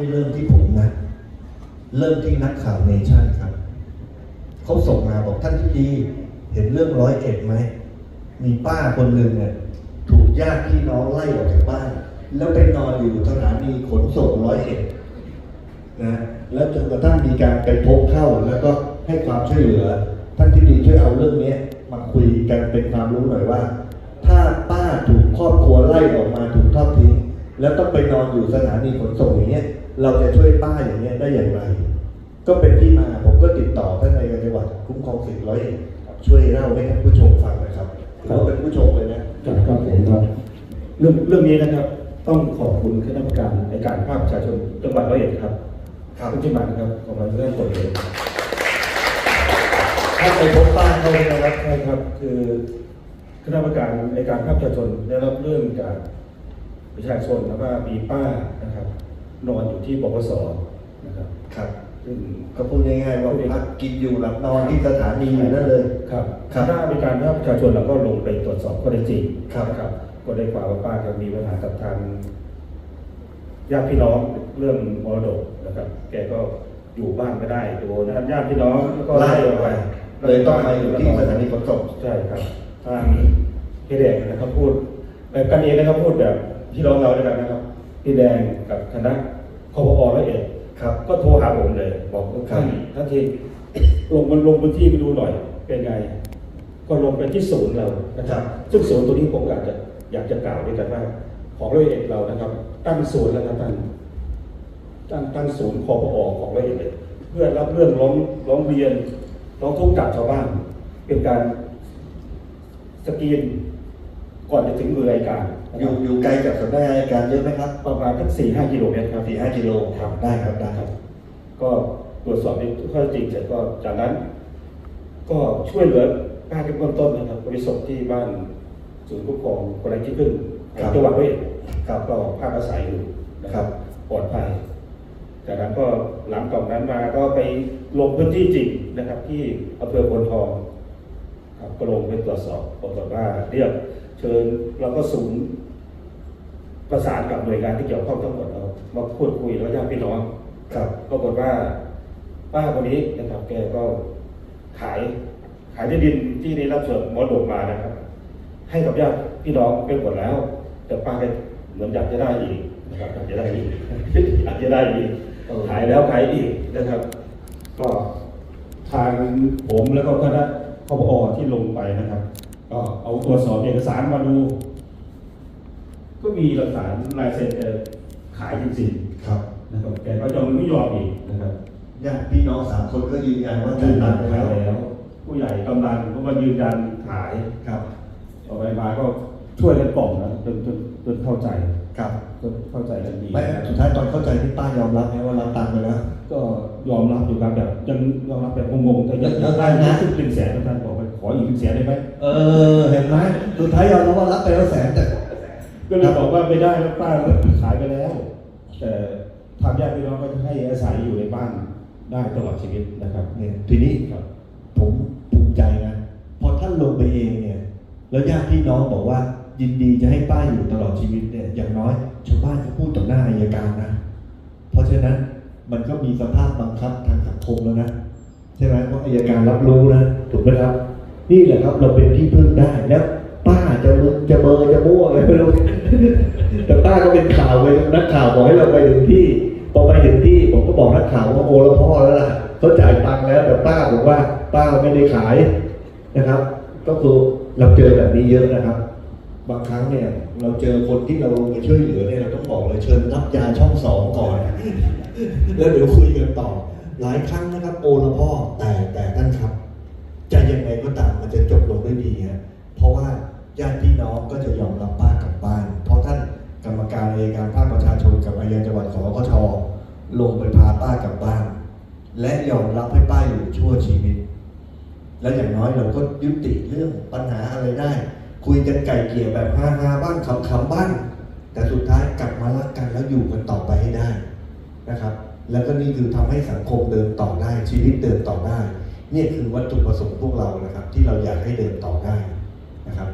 ได้เริ่มที่ผมนะ เริ่มที่นักข่าวเนชั่นครับ เขาส่งมาบอกท่านที่ดี เห็นเรื่องร้อยเอ็ดไหม มีป้าคนหนึ่งเนี่ยถูกญาติพี่น้องไล่ออกจากบ้าน แล้วไปนอนอยู่สถานีขนส่งร้อยเอ็ดนะแล้วจนกระทั่งมีการไปพบเข้าแล้วก็ให้ความช่วยเหลือ ท่านที่ดีช่วยเอาเรื่องนี้มาคุยกันเป็นความรู้หน่อยว่า ถ้าป้าถูกครอบครัวไล่ออกมา แล้วต้องไปนอนอยู่สถานีขนส่งอย่างเงี้ย เราจะช่วยป้าอย่างเงี้ยได้อย่างไร ก็เป็นที่มาผมก็ติดต่อท่านนายกจังหวัดคุ้มครองสิทธิ์ร้อยเอ็ดช่วยเล่าให้ท่านผู้ชมฟังนะครับถือว่าเป็นผู้ชมเลยนะครับครับผมครับเรื่องเรื่องนี้นะครับ ต้องขอบคุณคณะกรรมการในการภาคประชาชนจังหวัดร้อยเอ็ดครับครับทุกจังหวัดนะครับขอบคุณเรื่องกฎเลยถ้าไปพบป้าเขาเลยนะครับใช่ครับ คือคณะกรรมการในการภาคประชาชนได้รับเรื่องจาก ประชาชนแล้วก็มีป้านะครับ นอนอยู่ที่บกสนะครับ ครับซึ่งก็พูดง่ายๆว่าพักกินอยู่หลับนอนที่สถานีอยู่นั่นเลยครับครับคณะบริการภาคประชาชนเราก็ลงไปตรวจสอบข้อเท็จจริงครับนะครับ ก็ได้ความว่าป้าแกมีปัญหากับทางญาติพี่น้องเรื่องมรดกนะครับ แกก็อยู่บ้านไม่ได้โดนนะครับญาติพี่น้องแล้วก็ไล่ไล่ออออกกไปไปเลยต้องมาอยู่ที่สถานีขนส่งใช่ครับทางพี่แดงนะครับพูดแบบกันเองนะครับพูดแบบ พี่น้องเราด้วยกันนะครับพี่แดงกับคณะคอปอละเอียดครับ ก็โทรหาผมเลย บอกว่าครับท่านท่านทีลงมันลงพื้นที่ไปดูหน่อยเป็นไง ก็ลงไปที่ศูนย์เรานะครับซึ่งศูนย์ตัวนี้ผมอยากจะอยากจะกล่าวด้วยกันว่าของร้อยเอ็ดเรานะครับ ตั้งศูนย์แล้วครับท่านตั้งตั้งศูนย์คอปอของร้อยเอ็ดเลยเพื่อรับเรื่องร้องร้องเรียนร้องทุกข์จากชาวบ้าน เป็นการสกรีน ก่อนจะถึงมือรายการนะอครัยู่บอยู่ไกลจากสำนักงานอัยการเยอะไหมครับ ประมาณสักสี่ห้ากิโลเมตรครับสี่ห้ากิโลครับได้ครับได้ครับ ก็ตรวจสอบในข้อเท็จจริงเสร็จก็จากนั้น ก็ช่วยเหลือป้าเป็นเบื้องต้นนะครับบริสุทธิ์ที่บ้านศูนย์คุ้มครองคนไร้ที่พึ่งครับจังหวัดร้อยเอ็ดครับก็พักอาศัยอยู่นะคครัรับบปลอดภัยจากนั้นก็หลังจากนั้นมาก็ไปลงพื้นที่จริงนะครับ ที่อำเภอพนทองครับก็ลงไปตรวจสอบปรากฏว่าเรียก เชิญเราก็ศูนย์ประสานกับหน่วยงานที่เกี่ยวข้องทั้งหมดเรามาพูดคุยแล้วญาติพี่น้องครับปรากฏว่าป้าคนนี้นะครับแกก็ขายขายที่ดินที่ได้รับส่วนมรดกมานะครับ ให้กับญาติพี่น้องเป็นหมดแล้ว แต่ป้าก็เหมือนอยากจะได้อีกนะครับอยากจะได้อีกอยากจะได้อีกเออขายแล้วขายอีกนะครับ ก็ทางผมแล้วก็คณะคปอที่ลงไปนะครับ ก็เอาตรวจสอบเอกสารมาดู ก็มีหลักฐานลายเซ็นแกขายจริงๆครับนะครับแกก็ยังไม่ยอมอีกนะครับญาติพี่น้องสามคนก็ยืนยันว่าจ่ายตังค์ไปขายแล้ว แล้ว ผู้ใหญ่กำนันก็มายืนยันขายครับ ต่อไปมาก็ ช่วยกันกล่อมนะจนจนจนเข้าใจครับจนเข้าใจกันดีไม่สุดท้ายตอนเข้าใจที่ป้ายอมรับไหมว่ารับตังค์ไปแล้ว ก็ยอมรับอยู่ครับแบบยังยอมรับแบบงงๆแต่ยังยังได้นะซึ่งเป็นแสนท่านบอกไปขออีกเป็นแสนได้ไหมเออเห็นไหมสุดท้ายยอมรับว่ารับไปแล้วแสนแต่ก็เลยบอกว่าไม่ได้แล้วป้าก็ขายไปแล้ว แต่ทางญาติพี่น้องก็ให้อาศัยอยู่ในบ้านได้ตลอดชีวิตนะครับเนี่ยทีนี้ครับผมภูมิใจนะพอท่านลงไปเองเนี่ย แล้วญาติพี่น้องบอกว่า ยินดีจะให้ป้าอยู่ตลอดชีวิตเนี่ยอย่างน้อยชาวบ้านเขาพูดต่อหน้าอายการนะ เพราะฉะนั้นมันก็มีสภาพบังคับทางสังคมแล้วนะใช่ไหมเพราะอายการรับรู้นะถูกไหมครับ นี่แหละครับเราเป็นที่พึ่งได้แล้วป้าจะมึงจะเบอร์จะมั่วอะไรไม่รู้แต่ป้าก็เป็นข่าวไปนักข่าวบอกให้เราไปถึงที่พอไปถึงที่ผมก็บอกนักข่าวว่าโอ้แล้วพ่อแล้วล่ะเขาจ่ายตังค์แล้ว แต่ป้าบอกว่าป้าไม่ได้ขายนะครับ ก็คือเราเจอแบบนี้เยอะนะครับ บางครั้งเนี่ยเราเจอคนที่เราไปช่วยเหลือเนี่ยเราต้องบอกเลยเชิญรับยาช่องสองก่อน แล้วเดี๋ยวคุยกันต่อ หลายครั้งนะครับ โอละพ่อแต่แต่ท่านครับ จะยังไงก็ตามมันจะจบลงด้วยดีฮะเพราะว่าญาติพี่น้องก็จะยอมรับป้ากลับบ้าน เพราะท่านกรรมการอัยการภาคประชาชนกับอัยการจังหวัดสกชลงไปพาป้ากลับบ้าน และยอมรับให้ป้าอยู่ชั่วชีวิต และอย่างน้อยเราก็ยุติเรื่องปัญหาอะไรได้ คุยกันไก่เกลี่ยแบบฮาๆบ้างขำๆบ้างแต่สุดท้ายกลับมารักกันแล้วอยู่กันต่อไปให้ได้นะครับ แล้วก็นี่คือทำให้สังคมเดินต่อได้ชีวิตเดินต่อได้เนี่ยคือวัตถุประสงค์พวกเรานะครับ ที่เราอยากให้เดินต่อได้นะครับ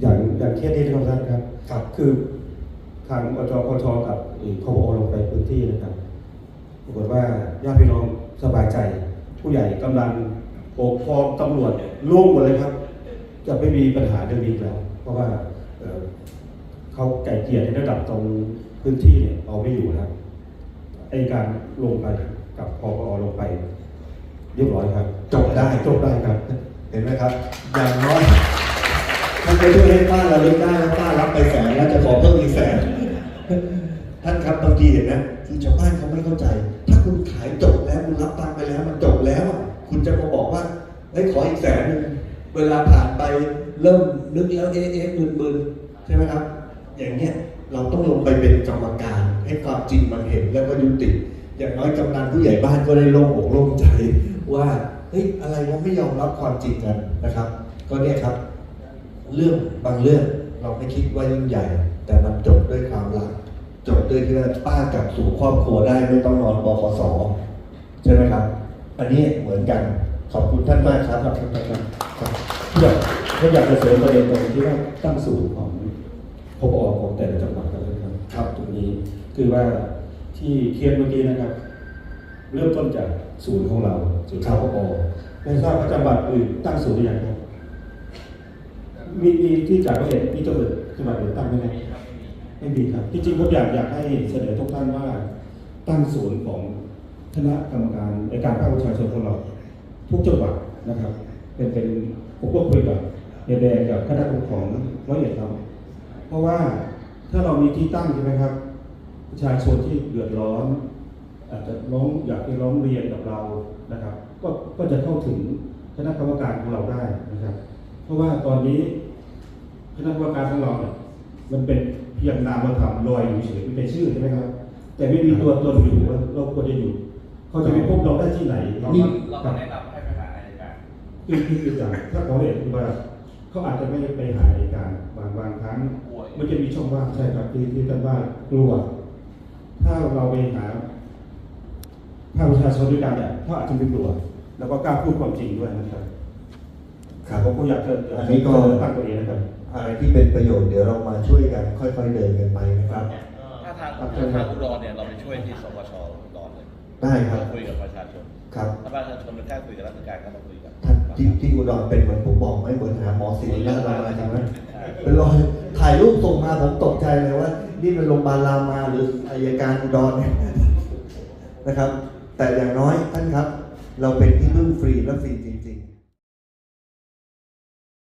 อย่างอย่างเคสนี้นะครับท่านครับครับคือทางอจกชกับคอลงไปพื้นที่นะครับปรากฏว่าญาติพี่น้องสบายใจ ผู้ใหญ่กำลังปกครองตำรวจร่วมหมดเลยครับ จะไม่มีปัญหาเรื่องนี้แล้ว เพราะว่าเอ่อเขาไก่เกลี่ยในระดับตรงพื้นที่เนี่ยเอาไม่อยู่แล้วไอการลงไปกับพอลงไป เรียบร้อยครับจบได้จบได้ครับ เห็นไหมครับ อย่างน้อยท่านไปช่วยให้ป้าเราเลิกได้แล้วป้ารับไปแสนแล้วจะขอเพิ่มอีกแสนท่านครับบางทีเห็นนะคือชาวบ้านเขาไม่เข้าใจ ถ้าคุณขายจบแล้วคุณรับตังค์ไปแล้วมันจบแล้วอะคุณจะมาบอกว่าเฮ้ยขออีกแสนหนึ่ง เวลาผ่านไปเริ่มนึกแล้วเอ๊ะเอ๊ะมึนๆใช่ไหมครับ อย่างเนี้ยเราต้องลงไปเป็นกรรมการให้ความจริงมันเห็นแล้วก็ยุติ อย่างน้อยกำนันผู้ใหญ่บ้านก็ได้โล่งอกโล่งใจว่าเฮ้ยอะไรวะไม่ยอมรับความจริงกันนะครับ ก็เนี่ยครับ เรื่องบางเรื่องเราไม่คิดว่ายิ่งใหญ่ แต่มันจบด้วยความรักจบด้วยที่ว่าป้ากลับสู่ครอบครัวได้ไม่ต้องนอนบคสใช่ไหมครับ อันนี้เหมือนกันขอบคุณท่านมากครับครับ อยากถ้าอยากจะเสริมประเด็นตรงที่ว่าตั้งศูนย์ของพบออของแต่ละจังหวัดกันเลยครับครับตรงนี้คือว่าที่เคสเมื่อกี้นะครับ เริ่มต้นจากศูนย์ของเราศูนย์พบไม่ทราบว่าจังหวัดอื่นตั้งศูนย์หรือยังครับมีมีที่จากประเทศมีจังหวัดจังหวัดอื่นตั้งไหมครับไม่มีครับจริงๆผมอยากอยากให้เสนอทุกท่านว่าตั้งศูนย์ของคณะกรรมการในการภาคประชาชนของเรา ทุกจังหวัดนะครับ เป็นเป็นผมก็คุยกับเดแดงกับคณะปกครองร้อยเอ็ดเราเพราะว่าถ้าเรามีที่ตั้งใช่ไหมครับประชาชนที่เดือดร้อน อาจจะร้องอยากไปร้องเรียนกับเรานะครับ ก็ก็จะเข้าถึงคณะกรรมการของเราได้นะครับ เพราะว่าตอนนี้คณะกรรมการของเราเนี่ยมันเป็นเพียงนามธรรมลอยอยู่เฉยๆเป็นชื่อใช่ไหมครับ แต่ไม่มีตัวตนอยู่ว่าเราควรจะอยู่ เขาจะไปพบเราได้ที่ไหนเรานี่ก็เราก็แนะนำ คือคือคืออย่างถ้าเขาเห็นว่าเขาอาจจะไม่ไปหาอัยการบางบางครั้งกลัวมันจะมีช่องว่างใช่ครับที่ที่ท่านว่ากลัว ถ้าเราไปหาภาคประชาชนด้วยกันเนี่ยเขาอาจจะไม่กลัว แล้วก็กล้าพูดความจริงด้วยนะครับครับผมก็อยากจะอันนี้ก็ตั้งตัวเองนะครับอะไรที่เป็นประโยชน์เดี๋ยวเรามาช่วยกันค่อย ๆ เดินกันไปนะครับ ถ้าทางครับถ้าทางอุดรเนี่ยเราไปช่วยที่สปชอุดรเลยได้ครับเราคุยกับประชาชนครับถ้าประชาชนมันแค่คุยกับราชการก็มาคุยกัน ท่านที่ที่อุดรเป็นเหมือนผมบอกไหม่เหมือนหาหมอศิริราชรามาจริงไหมใช่เป็นรอยถ่ายรูปส่งมาผมตกใจเลยว่า นี่เป็นโรงพยาบาลรามาหรืออายการอุดรเนี่ยนะครับ แต่อย่างน้อยท่านครับ เราเป็นที่พึ่งฟรีและฟรีจริง